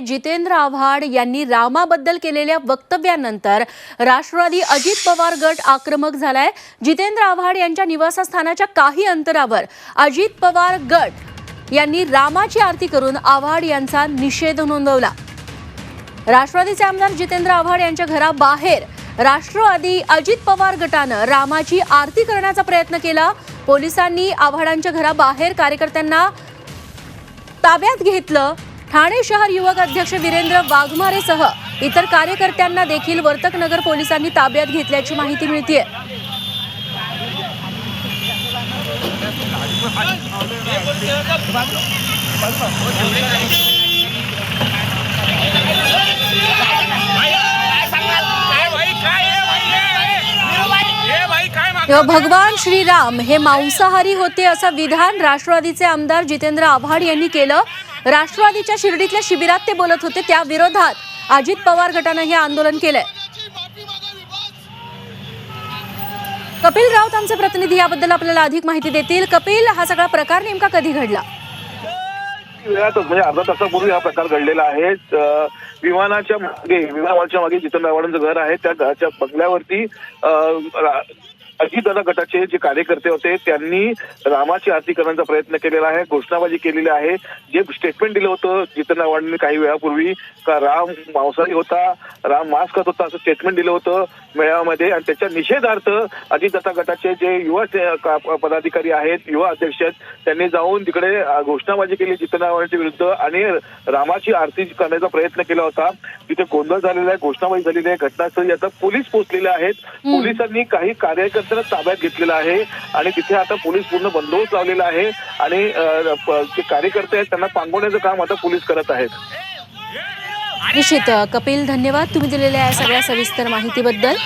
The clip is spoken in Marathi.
जितेंद्र आव्हाड यांनी रामाबद्दल केलेल्या वक्तव्यानंतर राष्ट्रवादी अजित पवार गट आक्रमक झालाय. जितेंद्र आव्हाड यांच्या निवासस्थानाच्या काही अंतरावर अजित पवार गट यांनी रामाची आरती करून आव्हाड यांचा निषेध नोंदवला. राष्ट्रवादीचे आमदार जितेंद्र आव्हाड यांच्या घराबाहेर राष्ट्रवादी अजित पवार गटानं रामाची आरती करण्याचा प्रयत्न केला. पोलिसांनी आव्हाडांच्या घराबाहेर कार्यकर्त्यांना ताब्यात घेतलं. ठाणे शहर युवक अध्यक्ष वीरेंद्र वाघमारेसह इतर कार्यकर्त्यांना देखील वर्तकनगर पोलिसांनी ताब्यात घेतल्याची माहिती मिळते भगवान श्रीराम हे मांसाहारी होते असं विधान राष्ट्रवादीचे आमदार जितेंद्र आव्हाड यांनी केलं. राष्ट्रवादीच्या शिर्डीतल्या शिबिरात ते बोलत होते. त्या विरोधात अजित पवार गटानं हे आंदोलन केलंय. कपिल राऊत आमचे प्रतिनिधी याबद्दल आपल्याला अधिक माहिती देतील. कपिल हा सगळा प्रकार नेमका कधी घडला? म्हणजे अर्धा तासापूर्वी हा प्रकार घडलेला आहे. विमानाच्या मागे विमानाच्या मागे जितेंद्र आव्हाडांचं घर आहे. त्या घराच्या बंगल्यावरती अं, अजितदादा गटाचे जे कार्यकर्ते होते त्यांनी रामाची आरती करण्याचा प्रयत्न केलेला आहे घोषणाबाजी केलेली आहे. जे स्टेटमेंट दिलं होतं जितेंद्र आव्हाडांनी काही वेळापूर्वी का राम मांसाहारी होता राम मांस खात होता असं स्टेटमेंट दिलं होतं मेळाव्यामध्ये. आणि त्याच्या निषेधार्थ अजितदादा गटाचे जे युवा का- पदाधिकारी आहेत युवा अध्यक्ष आहेत त्यांनी जाऊन तिकडे घोषणाबाजी केली जितेंद्र आव्हाडांच्या विरुद्ध आणि रामाची आरती करण्याचा प्रयत्न केला होता. तिथे गोंधळ झालेला आहे घोषणाबाजी झालेली आहे घटनास्थळी आता पोलीस पोहोचलेले आहेत. पोलिसांनी काही कार्यकर्त्यांना ताब्यात घेतलेलं आहे आणि तिथे आता पोलीस पूर्ण बंदोबस्त लावलेला आहे आणि जे कार्यकर्ते आहेत त्यांना पांगवण्याचं काम आता पोलीस करत आहेत. निश्चित कपिल धन्यवाद. तुम्ही दिलेल्या या सगळ्या सविस्तर माहितीबद्दल.